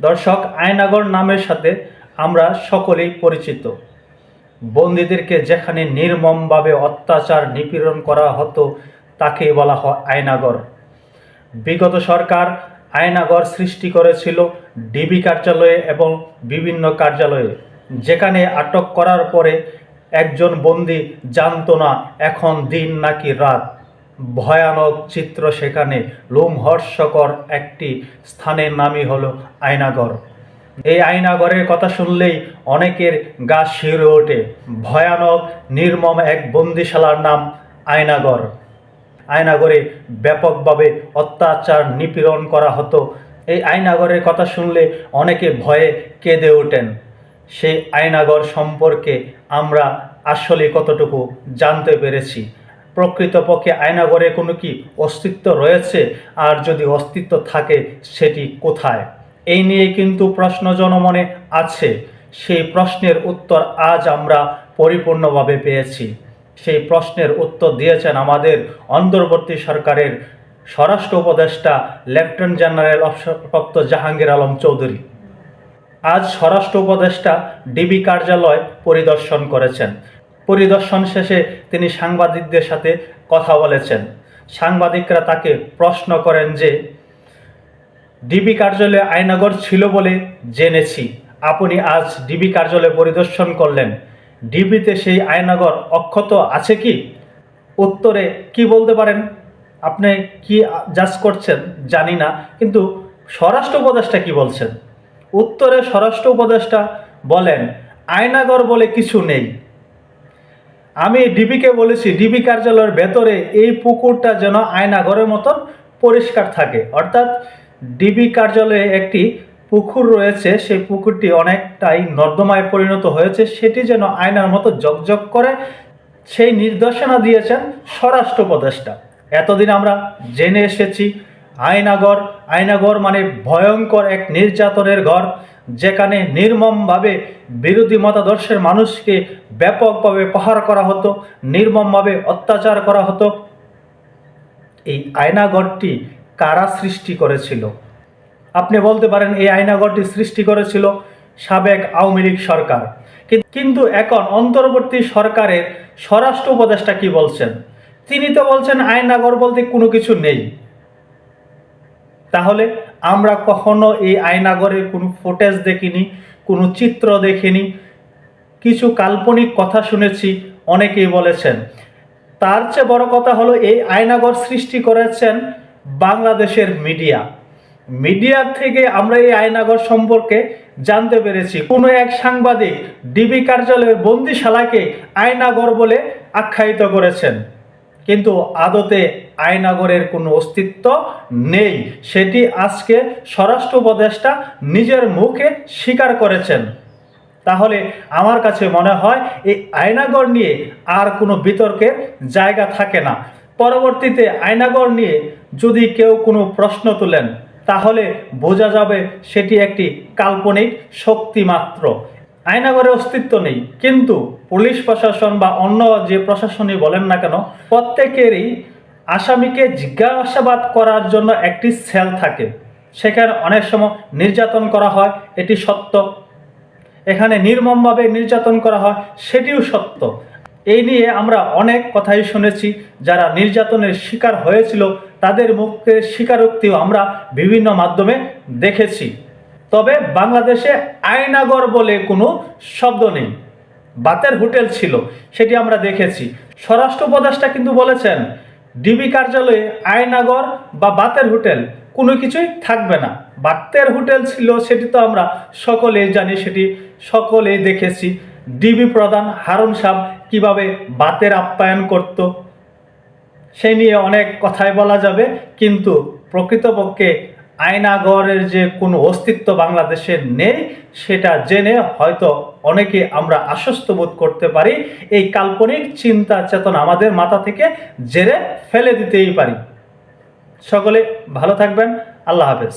দর্শক আয়নাগর নামের সাথে আমরা সকলেই পরিচিত। বন্দীদেরকে যেখানে নির্মমভাবে অত্যাচার নিপীড়ন করা হতো তাকে বলা হয় আয়নাগর। বিগত সরকার আয়নাগর সৃষ্টি করেছিল ডিবি কার্যালয়ে এবং বিভিন্ন কার্যালয়ে, যেখানে আটক করার পরে একজন বন্দি জানতো না, এখন দিন নাকি রাত। ভয়ানক চিত্র সেখানে লোমহর্ষকর একটি স্থানের নামই হলো আয়নাগর এই আয়নাগরের কথা শুনলেই অনেকের গা শিউরে ওঠে। ভয়ানক, নির্মম এক বন্দিশালার নাম আয়নাগর আয়নাগরে ব্যাপকভাবে অত্যাচার নিপীড়ন করা হতো। এই আয়নাগরের কথা শুনলে অনেকে ভয়ে কেঁদে ওঠেন। সেই আয়নাগর সম্পর্কে আমরা আসলে কতটুকু জানতে পেরেছি? প্রকৃতপক্ষে আয়নাগরে কোনো কি অস্তিত্ব রয়েছে? আর যদি অস্তিত্ব থাকে, সেটি কোথায়? এই নিয়ে কিন্তু প্রশ্ন জনমনে আছে। সেই প্রশ্নের উত্তর আজ আমরা পরিপূর্ণভাবে পেয়েছি। সেই প্রশ্নের উত্তর দিয়েছেন আমাদের অন্তর্বর্তী সরকারের স্বরাষ্ট্র উপদেষ্টা, লেফটেন্যান্ট জেনারেল অবসরপ্রাপ্ত জাহাঙ্গীর আলম চৌধুরী। আজ স্বরাষ্ট্র উপদেষ্টা, ডিবি কার্যালয় পরিদর্শন করেছেন। পরিদর্শন শেষে তিনি সাংবাদিকদের সাথে কথা বলেছেন। সাংবাদিকরা তাকে প্রশ্ন করেন যে, ডিবি কার্যালয়ে আয়নাগর ছিল বলে জেনেছি। আপনি আজ ডিবি কার্যালয়ে পরিদর্শন করলেন। ডিবিতে সেই আয়নাগর অক্ষত আছে কি? উত্তরে কি বলতে পারেন? আপনি কি জাজ করছেন? জানি না। কিন্তু স্বরাষ্ট্র উপদেষ্টা কি বলছেন? উত্তরে স্বরাষ্ট্র উপদেষ্টা বলেন আয়নাগর বলে কিছু নেই। আমি ডিবিকে বলেছি, ডিবি কার্যালয়ের ভেতরে এই পুকুরটা যেন আয়নাঘরের মতন পরিষ্কার থাকে। অর্থাৎ ডিবি কার্যালয়ে একটি পুকুর রয়েছে, সেই পুকুরটি অনেকটাই নর্দমায় পরিণত হয়েছে। সেটি যেন আয়নার মতো জকজক করে, সেই নির্দেশনা দিয়েছেন স্বরাষ্ট্র উপদেষ্টা। এতদিন আমরা জেনে এসেছি আয়নাগর আয়নাগর মানে ভয়ঙ্কর এক নির্যাতনের ঘর। যেখানে নির্মমভাবে বিরোধী মতাদর্শের মানুষকে ব্যাপকভাবে প্রহার করা হতো, নির্মমভাবে অত্যাচার করা হতো। এই আয়নাগরটি কারা সৃষ্টি করেছিল? আপনি বলতে পারেন এই আয়নাগরটি সৃষ্টি করেছিল সাবেক আওয়ামী লীগ সরকার। কিন্তু এখন অন্তর্বর্তী সরকারের স্বরাষ্ট্র উপদেষ্টা কি বলছেন? তিনি তো বলছেন আয়নাগর বলতে কোনো কিছু নেই। তাহলে আমরা কখনো এই আয়নাগরের কোনো ফুটেজ দেখিনি, কোনো চিত্র দেখিনি। কিছু কাল্পনিক কথা শুনেছি, অনেকেই বলেছেন। তার চেয়ে বড় কথা হলো, এই আয়নাগর সৃষ্টি করেছেন বাংলাদেশের মিডিয়া। মিডিয়া থেকে আমরা এই আয়নাগর সম্পর্কে জানতে পেরেছি। কোনো এক সাংবাদিক ডিবি কার্যালয়ের বন্দিশালাকে আয়নাগর বলে আখ্যায়িত করেছেন। কিন্তু আদতে আয়নাগরের কোনো অস্তিত্ব নেই। সেটি আজকে স্বরাষ্ট্র উপদেষ্টা নিজের মুখে স্বীকার করেছেন। তাহলে আমার কাছে মনে হয় এই আয়নাগর নিয়ে আর কোনো বিতর্কের জায়গা থাকে না। পরবর্তীতে আয়নাগর নিয়ে যদি কেউ কোনো প্রশ্ন তোলেন, তাহলে বোঝা যাবে সেটি একটি কাল্পনিক শক্তি মাত্র। আয়নাগরের অস্তিত্ব নেই, কিন্তু পুলিশ প্রশাসন বা অন্য যে প্রশাসনই বলেন না কেন, প্রত্যেকেরই আসামিকে জিজ্ঞাসাবাদ করার জন্য একটি সেল থাকে। সেখানে অনেক সময় নির্যাতন করা হয়, এটি সত্য। এখানে নির্মমভাবে নির্যাতন করা হয়, সেটিও সত্য। এই নিয়ে আমরা অনেক কথাই শুনেছি। যারা নির্যাতনের শিকার হয়েছিল, তাদের মুখের স্বীকারোক্তিও আমরা বিভিন্ন মাধ্যমে দেখেছি। তবে বাংলাদেশে আয়নাগর বলে কোনো শব্দ নেই। বাতের হোটেল ছিল, সেটি আমরা দেখেছি। স্বরাষ্ট্র উপদেষ্টা কিন্তু বলেছেন ডিবি কার্যালয়ে আয়নাগর বা বাতের হোটেল কোনো কিছুই থাকবে না। বাতের হোটেল ছিল সেটি তো আমরা সকলেই জানি, সেটি সকলেই দেখেছি। ডিবি প্রধান হারুন সাহ কীভাবে বাতের আপ্যায়ন করত সেই নিয়ে অনেক কথাই বলা যাবে, কিন্তু প্রকৃতপক্ষে আয়নাগরের যে কোনো অস্তিত্ব বাংলাদেশে নেই, সেটা জেনে হয়তো অনেকে আমরা আশ্বস্ত বোধ করতে পারি, এই কাল্পনিক চিন্তা চেতনা আমাদের মাথা থেকে জেরে ফেলে দিতেই পারি। সকলে ভালো থাকবেন, আল্লাহ হাফেজ।